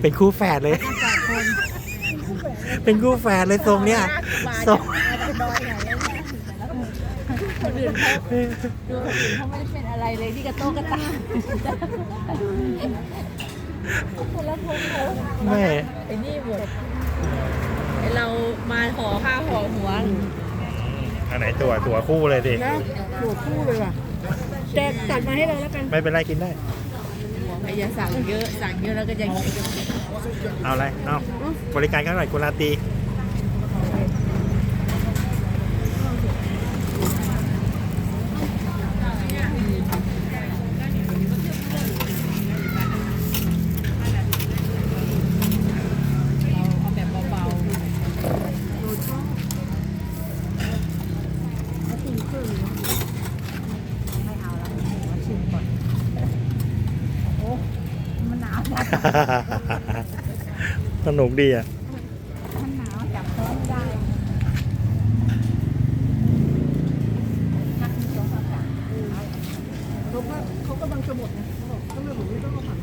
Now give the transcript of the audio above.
เป็นคู่แฝดเลย เป็นคู่แฝดเลยทรงเนี้ยทรงคนอื่นเขาดูคนอื่นเขาไม่ได้เป็นอะไรเลยที่กระโตกกระตากคนละคนเขาแม่ไอ้นี่หมดไอ้เรามาห่อผ้าห่อหัวอันไหนตัวตัวคู่เลยดินะหัวคู่เลยว่ะแต่ตัดมาให้เราแล้วกัน ไม่เป็นไรกินได้ไอ้ยาสั่งเยอะ สั่งเยอะแล้วก็ยังกินกันเอาอะไร เอาบริการกันหน่อยกุลาต สนุกดีอะเขาก็เาก็บัมดนะเขาบอกก็ไม่รู้ต้องมา